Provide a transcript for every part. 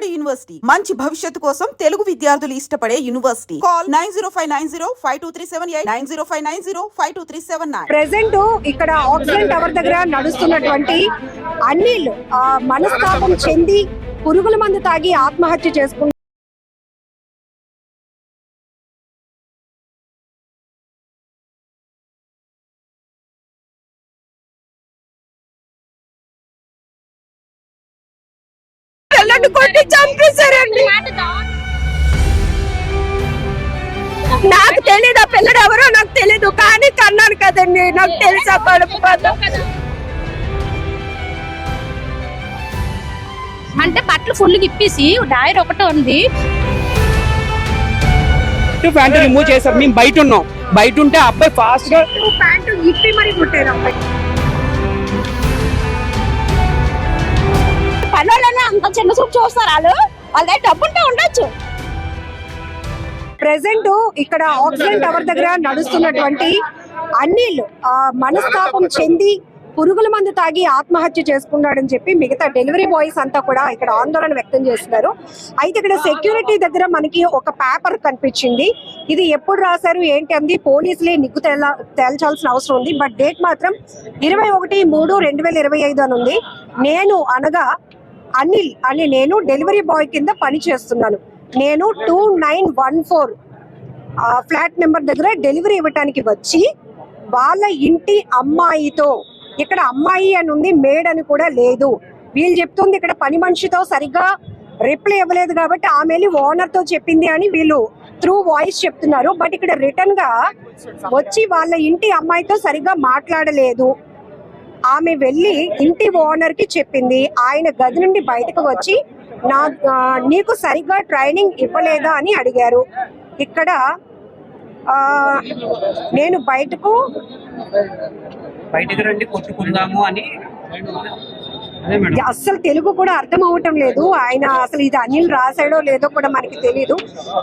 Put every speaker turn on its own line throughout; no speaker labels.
Vijayawada university. మంచి భవిష్యత్తు కోసం తెలుగు విద్యార్థులు ఇష్టపడే university. Call nine zero five nine zero five two three seven eight nine zero five nine zero five two three seven nine.
Present ఇక్కడ oxygen tower దగ్గర నడుస్తున్నటువంటి అనిల్ ఆ, మనస్తాపం చెంది పురుగుల మందు తాగి ఆత్మహత్య చేసుకుంటారు కొట్టి చంపేశారండి. నాకు తెలియదు ఆ పిల్లడు ఎవరో నాకు తెలియదు కానీ కన్నాను కదండి నాకు తెలుసా కడుపు.
అంటే బట్టలు ఫుల్ ఇప్పేసి డైర్ ఒకటే ఉంది.
ప్యాంట్ రిమూవ్ చేశారు మేము బయట ఉన్నాం. బయట ఉంటే అబ్బాయి
ఫాస్ట్గా ప్యాంటు ఇప్పి మరి కుట్టారు అమ్మాయి
పనులనే అంత చిన్న చూపు చూస్తారు వాళ్ళు. వాళ్ళ దగ్గర డబ్బు ఉంటే ఉండొచ్చు.
ప్రెసెంట్ ఇక్కడ ఆక్సిజన్ టవర్ దగ్గర నడుస్తున్నటువంటి అన్నిళ్ళు మనస్తాపం చెంది పురుగుల మందు తాగి ఆత్మహత్య చేసుకున్నాడని చెప్పి మిగతా డెలివరీ బాయ్స్ అంతా కూడా ఇక్కడ ఆందోళన వ్యక్తం చేస్తున్నారు. అయితే ఇక్కడ సెక్యూరిటీ దగ్గర మనకి ఒక పేపర్ కనిపించింది. ఇది ఎప్పుడు రాశారు ఏంటి అంది పోలీసులే నిగ్గు తేల తేల్చాల్సిన అవసరం ఉంది. బట్ డేట్ మాత్రం ఇరవై ఒకటి మూడు రెండు వేల ఇరవై ఐదు అని ఉంది. నేను అనగా అనిల్ అని నేను డెలివరీ బాయ్ కింద పని చేస్తున్నాను. నేను two nine one four flat number దగ్గర డెలివరీ ఇవ్వటానికి వచ్చి వాళ్ళ ఇంటి అమ్మాయితో ఇక్కడ అమ్మాయి అని ఉంది మేడ్ అని కూడా లేదు. వీళ్ళు చెప్తుంది ఇక్కడ పని మనిషితో సరిగ్గా రిప్లై ఇవ్వలేదు కాబట్టి ఆమె ఓనర్తో చెప్పింది అని వీళ్ళు త్రూ వాయిస్ చెప్తున్నారు. బట్ ఇక్కడ రిటర్న్గా వచ్చి వాళ్ళ ఇంటి అమ్మాయితో సరిగ్గా మాట్లాడలేదు. ఆమె వెళ్ళి ఇంటి ఓనర్కి చెప్పింది. ఆయన గది నుండి బయటకు వచ్చి నా నీకు సరిగ్గా ట్రైనింగ్ ఇవ్వలేదా? అని అడిగారు. ఇక్కడ నేను బయటకు
బయటకు రండి కొట్టుకుందాము అని
అస్సలు తెలుగు కూడా అర్థం అవటం లేదు. ఆయన అసలు ఇది అనిల్ రాశాడో లేదో కూడా మనకి తెలియదు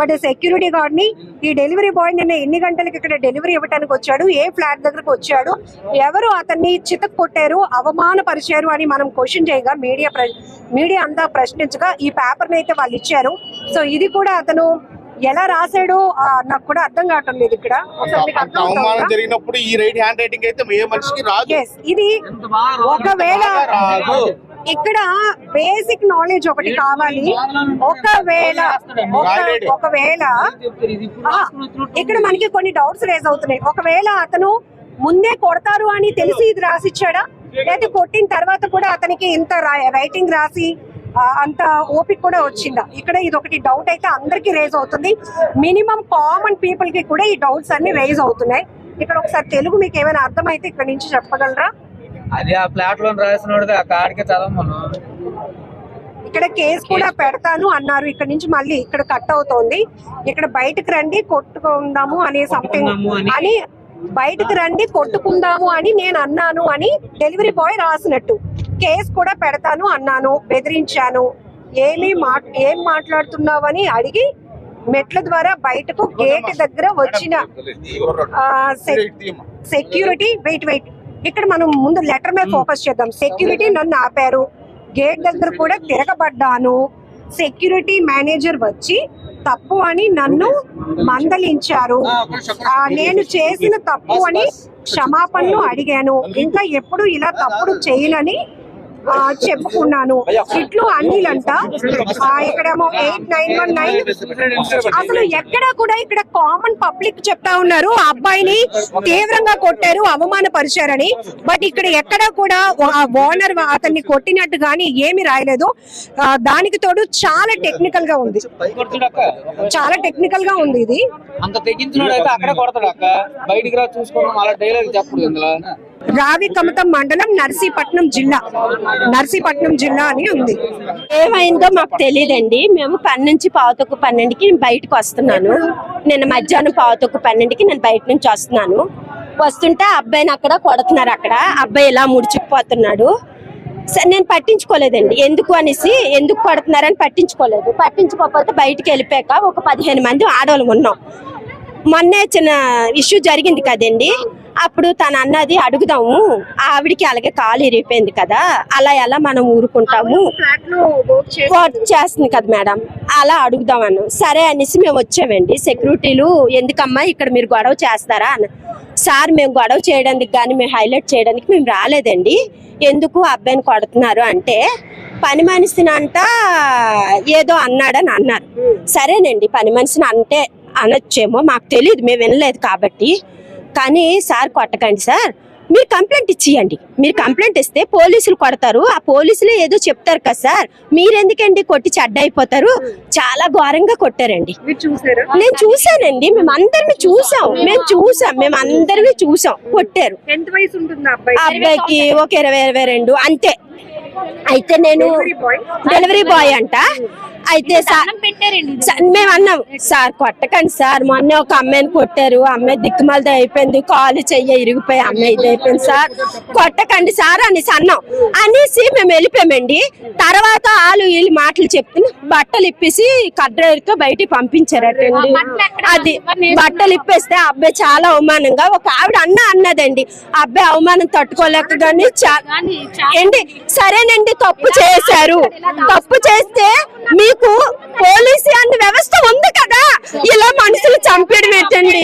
బట్ సెక్యూరిటీ గార్డ్ని ఈ డెలివరీ బాయ్ నిన్న ఎన్ని గంటలకు ఇక్కడ డెలివరీ ఇవ్వడానికి వచ్చాడు? ఏ ఫ్లాట్ దగ్గరకు వచ్చాడు? ఎవరు అతన్ని చితక్ కొట్టారు అవమానపరిచారు అని మనం క్వశ్చన్ చేయగా మీడియా మీడియా అంతా ప్రశ్నించగా ఈ పేపర్ అయితే వాళ్ళు ఇచ్చారు. సో ఇది కూడా అతను ఎలా రాశాడో నాకు కూడా అర్థం కావటం లేదు ఇక్కడ.
అవమానం? జరిగినప్పుడు ఈ రైట్ హ్యాండ్ రైటింగ్ అయితే ఏ మనిషికి రాదు.
Yes, ఇది ఒకవేళ ఇక్కడ బేసిక్ నాలెడ్జ్ ఒకటి కావాలి. ఒకవేళ ఒక- ఒకవేళ ఇక్కడ మనకి కొన్ని డౌట్స్ రేజ్ అవుతున్నాయి. ఒకవేళ అతను ముందే కొడతారు అని తెలిసి ఇది రాసిచ్చాడా? లేదా కొట్టిన తర్వాత కూడా అతనికి ఇంత రైటింగ్ రాసి అంత ఓపిక కూడా వచ్చిందా? ఇక్కడ ఇది ఒకటి డౌట్ అయితే అందరికి రేజ్ అవుతుంది. మినిమం కామన్ పీపుల్కి కూడా ఈ డౌట్స్ అన్ని రేజ్ అవుతున్నాయి. ఇక్కడ ఒకసారి తెలుగు మీకు ఏమైనా అర్థమైతే ఇక్కడ నుంచి చెప్పగలరా?
అది ఆ ఆ కాడికి చదవమను.
ఇక్కడ కేసు కూడా పెడతాను అన్నారు. ఇక్కడ నుంచి మళ్ళీ ఇక్కడ కట్ అవుతోంది. ఇక్కడ బయటకు రండి కొట్టుకుందాము అనే సంథింగ్.
అని.
బయటకు రండి కొట్టుకుందాము అని నేను అన్నాను అని డెలివరీ బాయ్ రాసినట్టు. కేసు కూడా పెడతాను అన్నాను బెదిరించాను. ఏమి మా ఏం మాట్లాడుతున్నావని అడిగి మెట్ల ద్వారా బయటకు గేట్ దగ్గర వచ్చిన సెక్యూరిటీ వెయిట్ వెయిట్. ఇక్కడ మనం ముందు లెటర్ మీద ఫోకస్ చేద్దాం. సెక్యూరిటీ నన్ను ఆపారు. గేట్ దగ్గర కూడా తిరగబడ్డాను. సెక్యూరిటీ మేనేజర్ వచ్చి తప్పు అని నన్ను మందలించారు. నేను చేసిన తప్పు అని క్షమాపణలు అడిగాను. ఇంకా ఎప్పుడు ఇలా తప్పుడు చేయనని చెప్పుకున్నాను. ఇట్లు అన్నిలంట. ఆ, ఇక్కడేమో ఎయిట్ నైన్ వన్ నైన్. అసలు ఎక్కడ కూడా ఇక్కడ కామన్ పబ్లిక్ చెప్తా ఉన్నారు. ఆ అబ్బాయిని తీవ్రంగా కొట్టారు అవమానపరిచారని. బట్ ఇక్కడ ఎక్కడ కూడా ఓనర్ అతన్ని కొట్టినట్టు గానీ ఏమి రాయలేదు. దానికి తోడు చాలా టెక్నికల్గా ఉంది. చాలా టెక్నికల్గా ఉంది ఇది.
అంత తెగించినోడు అయితే అక్కడే కొడతాడు అక్క. బయటికి రా చూసుకున్నాం అలా డైలాగ్ చెప్పడు ఇందులో.
రావి కమతం మండలం నర్సీపట్నం జిల్లా. నర్సీపట్నం జిల్లా అని ఉంది.
ఏమైందో మాకు తెలియదండి మేము పని నుంచి పావుతొక్కు పన్నెండుకి బయటకు వస్తున్నాను. నేను మధ్యాహ్నం పావుతొక్కు పన్నెండుకి నేను బయట నుంచి వస్తున్నాను. వస్తుంటే అబ్బాయిని అక్కడ కొడుతున్నారు అక్కడ. అబ్బాయి ఇలా ముడుచుకుపోతున్నాడు. సరే నేను పట్టించుకోలేదండి. ఎందుకు అనేసి ఎందుకు కొడుతున్నారని పట్టించుకోలేదు. పట్టించుకోకపోతే బయటికి వెళ్ళిపోయాక ఒక పదిహేను మంది ఆడవాళ్ళు ఉన్నాం. మొన్నే చిన్న ఇష్యూ జరిగింది కదండి. అప్పుడు తను అన్నది అడుగుదాము. ఆవిడికి అలాగే కాలు ఇరిగిపోయింది కదా అలా ఎలా మనం ఊరుకుంటాము?
వర్క్ చేసి
వర్క్ చేస్తుంది కదా మేడం అలా అడుగుదామను. సరే అనేసి మేము వచ్చామండి. సెక్యూరిటీలు ఎందుకమ్మా ఇక్కడ మీరు గొడవ చేస్తారా? అని సార్ మేము గొడవ చేయడానికి కానీ మేము హైలైట్ చేయడానికి మేము రాలేదండి. ఎందుకు అబ్బాయిని కొడుతున్నారు? అంటే పని మనిషిని అంట ఏదో అన్నాడని అన్నారు. సరేనండి పని మనిషిని అంటే అనొచ్చేమో మాకు తెలియదు మేము వినలేదు కాబట్టి. కానీ సార్ కొట్టకండి సార్. మీరు కంప్లైంట్ ఇచ్చియండి మీరు కంప్లైంట్ ఇస్తే పోలీసులు కొడతారు. ఆ పోలీసులు ఏదో చెప్తారు కదా సార్. మీరెందుకండి కొట్టి చెడ్డ అయిపోతారు చాలా ఘోరంగా కొట్టారండి. నేను చూసానండి మేము అందరిని చూసాం. మేము చూసాం. మేము అందరివి చూసాం. కొట్టారు. అబ్బాయికి? ఒక ఇరవై ఇరవై రెండు. అంతే. అయితే నేను? డెలివరీ బాయ్ అంట. అయితే సార్ మేము అన్నాం. సార్ కొట్టకండి సార్. మొన్న ఒక అమ్మాయిని కొట్టారు. ఆ అమ్మాయి దిక్కుమాలది అయిపోయింది. కాలు చెయ్య ఇరిగిపోయి అమ్మాయి అయిపోయింది సార్. కొట్టకండి సార్ అనేసి అన్నాం అనేసి మేము వెళ్ళిపోయామండి. తర్వాత వాళ్ళు వీళ్ళు మాటలు చెప్తున్న బట్టలు ఇప్పేసి కడ్రైర్తో బయటికి పంపించారటండి. అది బట్టలు ఇప్పేస్తే అబ్బాయి చాలా అవమానంగా ఒక ఆవిడ అన్న అన్నదండి. అబ్బాయి అవమానం తట్టుకోలేక గానీ చా- ఏంటి? సరేనండి తప్పు చేశారు. తప్పు చేస్తే మీకు పోలీసు అన్న వ్యవస్థ ఉంది కదా. ఇలా మనుషులు చంపేయడం ఏంటండి?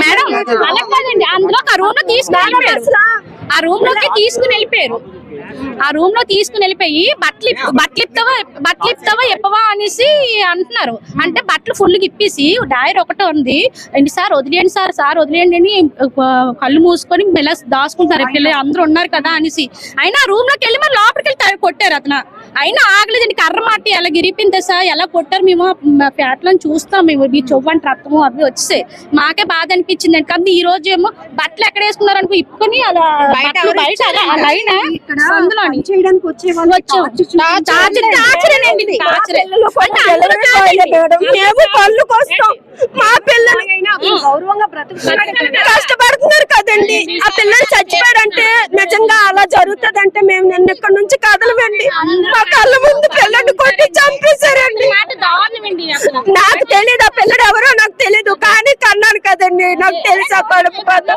మేడం అలా కాదండి. అందులో ఒక రూమ్లో తీసుకుని వెళ్ళిపోయారు. ఆ రూమ్లోకి తీసుకుని వెళ్ళిపోయారు. ఆ రూమ్లో తీసుకుని వెళ్ళిపోయి బట్టలు బట్టలు ఇప్తావా బట్టలు ఇప్తావా ఇప్పవా అనేసి అంటున్నారు. అంటే బట్టలు ఫుల్ ఇప్పేసి డైర్ ఒకటే ఉంది. ఏంటి సార్ వదిలేయండి సార్ సార్ వదిలేయండి అని కళ్ళు మూసుకొని మెల్ల దాచుకుంటారు పిల్లలు అందరూ ఉన్నారు కదా అనేసి. అయినా ఆ రూమ్లోకి వెళ్ళి మరి లోపలికి వెళ్ళి కొట్టారు అతను. అయినా ఆగలేదండి కర్ర మాటి ఎలా గిరిపింది సార్ ఎలా కొట్టారు మేము మా ఫ్యాట్లను చూస్తాం మేము మీ చొవ్వంటి రక్తము అవి వచ్చేసాయి. మాకే బాధ అనిపించింది అండి. కానీ ఈ రోజు ఏమో బట్టలు ఎక్కడ వేసుకున్నారు అనుకో ఇప్పుకొని అలా బయట లైన్
ఇక్కడ
సందులోని
పని చేయడానికి వచ్చే.
పిల్లలు. మేము పళ్ళుకి వస్తాం మా పిల్లలు
గౌరవంగా.
కష్టపడుతున్నారు కదండి. ఆ పిల్లలు చచ్చిపోయాడంటే నిజంగా అలా జరుగుతుందంటే మేము నిన్న ఇక్కడ నుంచి కదలమండి. మా కళ్ళ ముందు పిల్లల్ని కొట్టి చంపేశారండి. నాకు తెలియదు ఆ పిల్లడు ఎవరో నాకు తెలియదు కానీ కన్నాను కదండి. నాకు తెలుసా కడుపు బాధ.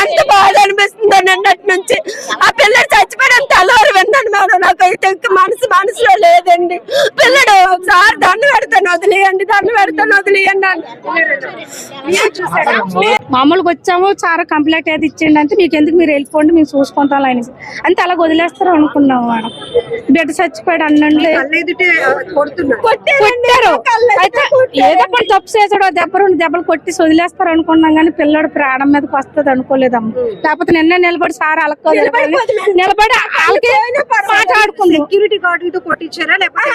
ఎంత బాధ అనిపిస్తుంది నిన్నటి నుంచి. ఆ పిల్లడు చచ్చిపోయిన తెల్లవారు విన్నాను మేడం నాకు అయితే ఇంక మనసు మనసులో లేదండి. పిల్లడు సార్ దండ పెడతాను వదిలేయండి దండ పెడతాను వదిలేయండి
మామూలుగా వచ్చాము చాలా కంప్లైంట్ ఏది ఇచ్చిండి అంటే మీకు ఎందుకు మీరు వెళ్ళిపోండి మేము చూసుకుంటాం అనేసి. అంతే అలా వదిలేస్తారు అనుకున్నాం మేడం. బిడ్డ చచ్చిపోయాడు అన్నండి. కొట్టారు. అయితే ఏదో ఒకటి తప్పు చేసాడు దెబ్బ రెండు దెబ్బలు కొట్టి వదిలేస్తారు అనుకున్నాం కానీ పిల్లడు ప్రాణం మీదకి వస్తుంది అనుకోలేదమ్మ. లేకపోతే నిన్న నిలబడి సార్ అలక్కో నిలబడి వాళ్ళకి మాట్లాడుకుంది.
సెక్యూరిటీ గార్డులతో కొట్టించారా? లేకపోతే.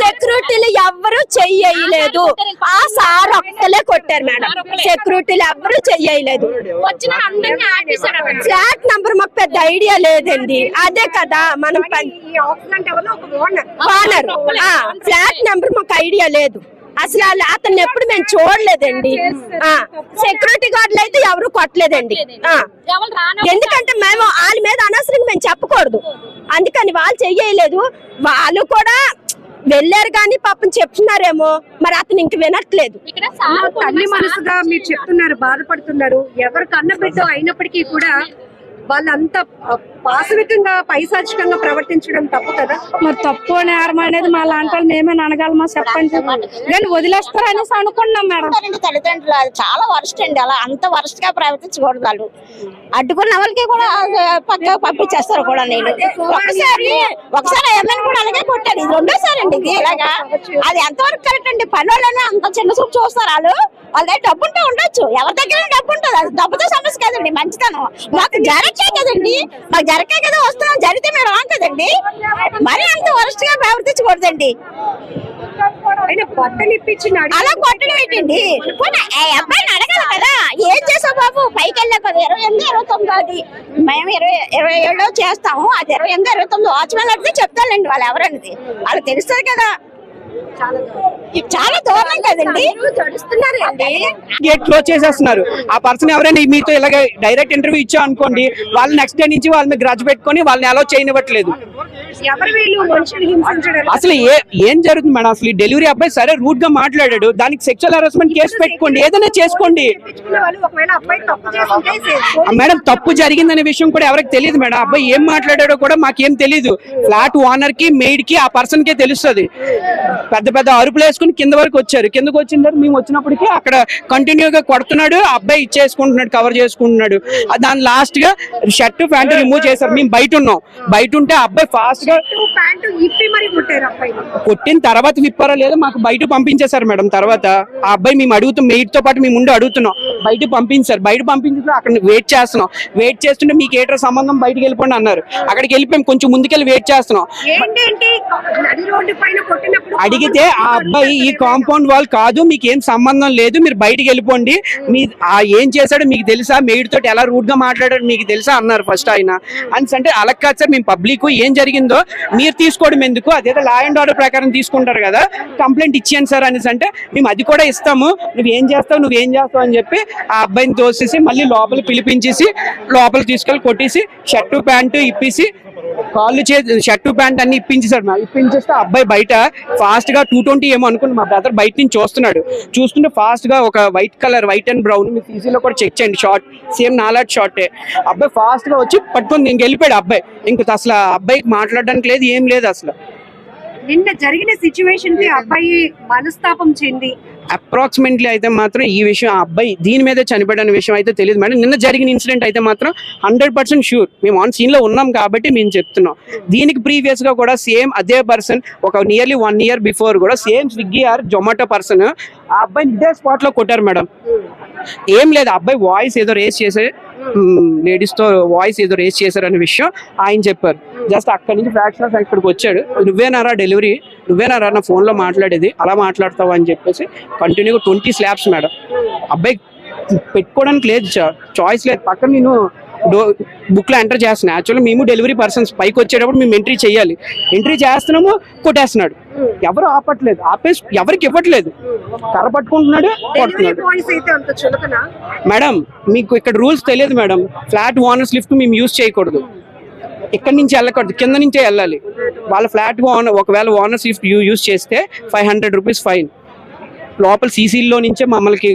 సెక్యూరిటీలు ఎవ్వరు చెయ్యలేదు. ఆ సార్ ఒక్కలే కొట్టారు మేడం. సెక్యూరిటీలు ఎవ్వరు చెయ్యలేదు. ఫ్లాట్ నంబర్ మాకు పెద్ద ఐడియా లేదండి. అదే కదా మనం పని.
ఈ ఆక్సిడెంట్ ఎవరో ఒక ఓనర్
ఓనర్ ఫ్లాట్ నెంబర్ మాకు ఐడియా లేదు. అసలు వాళ్ళు అతన్ని ఎప్పుడు మేము చూడలేదండి. సెక్యూరిటీ గార్డులు అయితే ఎవరు కొట్టలేదండి. ఆ.
ఎవరు రాను
ఎందుకంటే మేము వాళ్ళ మీద అనవసరంగా మేము చెప్పకూడదు. అందుకని వాళ్ళు చెయ్యలేదు. వాళ్ళు కూడా వెళ్ళారు కానీ పాపం చెప్తున్నారేమో. మరి అతను ఇంక వినట్లేదు.
ఇక్కడ
తల్లి మనసుగా మీరు చెప్తున్నారు బాధపడుతున్నారు. ఎవరు కన్న బిడ్డ అయినప్పటికీ కూడా వాళ్ళంతా పాశవికంగా పైశాచికంగా ప్రవర్తించడం తప్పు కదా?
మరి తప్పు నేరం అనేది మా లాంటి వాళ్ళు మేమే అనగలమా చెప్పండి. కానీ వదిలేస్తారు అనేసి అనుకున్నాం మేడం.
తల్లిదండ్రులు అది చాలా వరస్ట్ అండి. అలా అంత వరస్ట్గా ప్రవర్తించకూడదు వాళ్ళు. అడ్డుకున్న వాళ్ళకి కూడా పక్క పంపించేస్తారు కూడా నేను. ఒకసారి ఒకసారి ఏమైనా కూడా అలాగే కొట్టారు. ఇది రెండోసారి అండి ఇది ఇలాగా. అది ఎంతవరకు కరెక్ట్ అండి? పని వాళ్ళని అంత చిన్న చూపు చూస్తారు వాళ్ళు. వాళ్ళ దగ్గర డబ్బు ఉంటే ఉండొచ్చు. ఎవరి దగ్గర డబ్బు ఉంటుంది అది డబ్బుతో సమస్య కదండి మంచితనం. మాకు జరగకే కదండి? మాకు జరగకే కదా వస్తున్నాం. జరిగితే మేము రాం కదండి? మరి అంత వరస్ట్గా ప్రవర్తించకూడదండి అలా కొట్టడం ఏంటండి? అబ్బాయిని అడగాలి కదా. ఏం చేసావు బాబు? పైకి వెళ్ళా కదా. ఇరవై ఎనిమిది ఇరవై తొమ్మిది అది మేము ఇరవై ఇరవై ఏడో చేస్తాము. అది ఇరవై ఎనిమిది ఇరవై తొమ్మిది. వాచ్మెన్ అడిగితే చెప్తానండి వాళ్ళు ఎవరన్నది. వాళ్ళకి తెలుస్తుంది కదా. చాలా దూరం కదండి.
జడుస్తున్నారు అండి.
గేట్ క్లోజ్ చేసేస్తున్నారు. ఆ పర్సన్ ఎవరైనా మీతో ఇలాగ డైరెక్ట్ ఇంటర్వ్యూ ఇచ్చా అనుకోండి వాళ్ళు నెక్స్ట్ డే నుంచి వాళ్ళ మీద గ్రజ్ పెట్టుకొని వాళ్ళని అలౌ చేయనివ్వట్లేదు.
ఎవరు వీళ్ళు మనుషులు హింసించడం?
అసలు ఏ ఏం జరుగుతుంది మేడం? అసలు ఈ డెలివరీ అబ్బాయి సరే రూట్గా మాట్లాడాడు దానికి సెక్షువల్ హరాస్మెంట్ కేసు పెట్టుకోండి ఏదైనా చేసుకోండి. మేడం తప్పు జరిగిందనే విషయం కూడా ఎవరికి తెలియదు మేడం. అబ్బాయి ఏం మాట్లాడాడో కూడా మాకేం తెలియదు ఫ్లాట్ ఓనర్కి మెయిడ్కి ఆ పర్సన్ కే తెలుస్తుంది. పెద్ద పెద్ద అరుపులు వేసుకుని కింద వరకు వచ్చారు. కిందకు వచ్చిన తర్వాత మేము వచ్చినప్పటికీ అక్కడ కంటిన్యూగా కొడుతున్నాడు ఆ అబ్బాయి ఇచ్చేసుకుంటున్నాడు కవర్ చేసుకుంటున్నాడు. దాని లాస్ట్గా షర్ట్ ప్యాంట్ రిమూవ్ చేశారు. మేము బయట ఉన్నాం. బయట ఉంటే అబ్బాయి ఫాస్ట్ కొట్టిన తర్వాత విప్పారా లేదో మాకు బయట పంపించేశారు మేడం తర్వాత. ఆ అబ్బాయి మేము అడుగుతాం మెయిట్తో పాటు మేము ఉండి అడుగుతున్నాం. బయట పంపించారు బయట పంపించిన అక్కడ వెయిట్ చేస్తున్నాం. వెయిట్ చేస్తుంటే మీకు ఏటో సంబంధం బయటకు వెళ్ళిపోండి అన్నారు. అక్కడికి వెళ్ళిపోయాం కొంచెం ముందుకెళ్ళి వెయిట్ చేస్తున్నాం. అడిగితే ఆ అబ్బాయి ఈ కాంపౌండ్ వాల్ కాదు మీకు ఏం సంబంధం లేదు మీరు బయటికి వెళ్ళిపోండి. మీ ఆ ఏం చేశాడో మీకు తెలుసా? మెయిడ్ తోటి ఎలా రూట్గా మాట్లాడాడు మీకు తెలుసా? అన్నారు ఫస్ట్ ఆయన. అని అంటే అలా కాదు సార్ మేము పబ్లిక్ ఏం జరిగిందో మీరు తీసుకోవడం ఎందుకు? అదేదో లా అండ్ ఆర్డర్ ప్రకారం తీసుకుంటారు కదా కంప్లైంట్ ఇచ్చాను సార్ అనేసి అంటే మేము అది కూడా ఇస్తాము నువ్వు ఏం చేస్తావు నువ్వు ఏం చేస్తావు అని చెప్పి ఆ అబ్బాయిని తోసేసి మళ్ళీ లోపల పిలిపించేసి లోపల తీసుకెళ్ళి కొట్టేసి షర్టు ప్యాంటు ఇప్పేసి కాళ్ళు చే షర్టు ప్యాంట్ అన్ని ఇప్పించేసాడు మా ఇప్పించేస్తే అబ్బాయి బయట ఫాస్ట్గా టూ ట్వంటీ ఏమో అనుకుని మా బ్రదర్ బయట నుంచి చూస్తున్నాడు. చూస్తుంటే ఫాస్ట్గా ఒక white colour white and brown మీ సీసీలో కూడా చెక్ చేయండి షార్ట్ సేమ్ నాలాట్ షార్టే అబ్బాయి ఫాస్ట్గా వచ్చి పట్టుకొని ఇంక వెళ్ళిపోయాడు అబ్బాయి. ఇంక అసలు ఆ అబ్బాయికి మాట్లాడడానికి లేదు ఏం లేదు అసలు.
నిన్న జరిగిన సిచ్యువేషన్కి అబ్బాయి మనస్తాపం చెంది.
అప్రాక్సిమేట్లీ అయితే మాత్రం ఈ విషయం ఆ అబ్బాయి దీని మీద చనిపోయిన విషయం అయితే తెలియదు. మేడం నిన్న జరిగిన ఇన్సిడెంట్ అయితే మాత్రం హండ్రెడ్ పర్సెంట్ షూర్ మేము ఆన్ సీన్లో ఉన్నాం కాబట్టి మేము చెప్తున్నాం. దీనికి ప్రీవియస్గా కూడా సేమ్ అదే పర్సన్ ఒక నియర్లీ వన్ ఇయర్ బిఫోర్ కూడా same Swiggy or Zomato person ఆ అబ్బాయిని ఇదే స్పాట్లో కొట్టారు మేడం. ఏం లేదు అబ్బాయి వాయిస్ ఏదో రేస్ చేసే లేడీస్తో వాయిస్ ఏదో రేస్ చేశారు అనే విషయం ఆయన చెప్పారు. జస్ట్ అక్కడి నుంచి ఫ్యాక్షన్ ఇక్కడికి వచ్చాడు. నువ్వేనారా డెలివరీ నువ్వేనారా నా ఫోన్లో మాట్లాడేది అలా మాట్లాడతావు అని చెప్పేసి కంటిన్యూగా ట్వంటీ స్లాబ్స్ మేడం. అబ్బాయి పెట్టుకోవడానికి లేదు చాయిస్ లేదు. పక్కన నేను డో బుక్లో ఎంటర్ చేస్తున్నా. యాక్చువల్లీ మేము డెలివరీ పర్సన్స్ పైకి వచ్చేటప్పుడు మేము ఎంట్రీ చేయాలి. ఎంట్రీ చేస్తున్నాము కొట్టేస్తున్నాడు. ఎవరు ఆపట్లేదు. ఆపేసి ఎవరికి ఇవ్వట్లేదు. కర్ర పట్టుకుంటున్నాడు
డెలివరీ
కొడుతున్నాడు. మేడం మీకు ఇక్కడ రూల్స్ తెలియదు మేడం. ఫ్లాట్ ఓనర్స్ లిఫ్ట్ మేము యూజ్ చేయకూడదు. ఇక్కడి నుంచి వెళ్ళకూడదు. కింద నుంచే వెళ్ళాలి. వాళ్ళ ఫ్లాట్ ఓనర్ ఒకవేళ ఓనర్స్ లిఫ్ట్ యూజ్ చేస్తే ఫైవ్ హండ్రెడ్ రూపీస్ ఫైన్. లోపల సీసీలో నుంచే మమ్మల్ని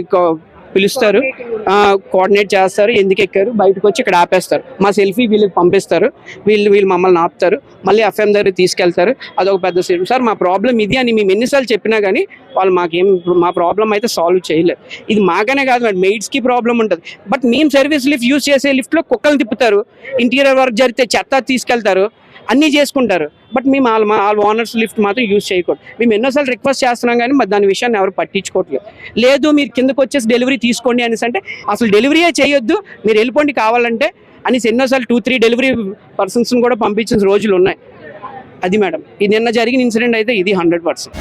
పిలుస్తారు. కోఆర్డినేట్ చేస్తారు. ఎందుకు ఎక్కారు? బయటకు వచ్చి ఇక్కడ ఆపేస్తారు. మా సెల్ఫీ వీళ్ళకి పంపిస్తారు. వీళ్ళు వీళ్ళు మమ్మల్ని ఆపుతారు. మళ్ళీ ఎఫ్ఎం దగ్గర తీసుకెళ్తారు. అదొక పెద్ద సెల్ఫ్. సార్ మా ప్రాబ్లం ఇది అని మేము ఎన్నిసార్లు చెప్పినా కానీ వాళ్ళు మాకేం మా ప్రాబ్లం అయితే సాల్వ్ చేయలేదు. ఇది మాకనే కాదు మేడం మెయిడ్స్కి ప్రాబ్లం ఉంటుంది. బట్ మేము సర్వీస్ లిఫ్ట్ యూజ్ చేసే లిఫ్ట్లో కుక్కలు తిప్పుతారు. ఇంటీరియర్ వర్క్ జరిగితే చెత్త తీసుకెళ్తారు. అన్నీ చేసుకుంటారు. బట్ మేము వాళ్ళ వాళ్ళ ఓనర్స్ లిఫ్ట్ మాత్రం యూజ్ చేయకూడదు. మేము ఎన్నోసార్లు రిక్వెస్ట్ చేస్తున్నాం కానీ మరి దాని విషయాన్ని ఎవరు పట్టించుకోవట్లేదు. లేదు మీరు కిందకు వచ్చేసి డెలివరీ తీసుకోండి అనేసి అంటే అసలు డెలివరీయే చేయొద్దు. మీరు వెళ్ళిపోండి కావాలంటే అనేసి ఎన్నోసార్లు టూ త్రీ డెలివరీ పర్సన్స్ని కూడా పంపించిన రోజులు ఉన్నాయి. అది మేడం ఇది నిన్న జరిగిన ఇన్సిడెంట్ అయితే ఇది హండ్రెడ్ పర్సెంట్.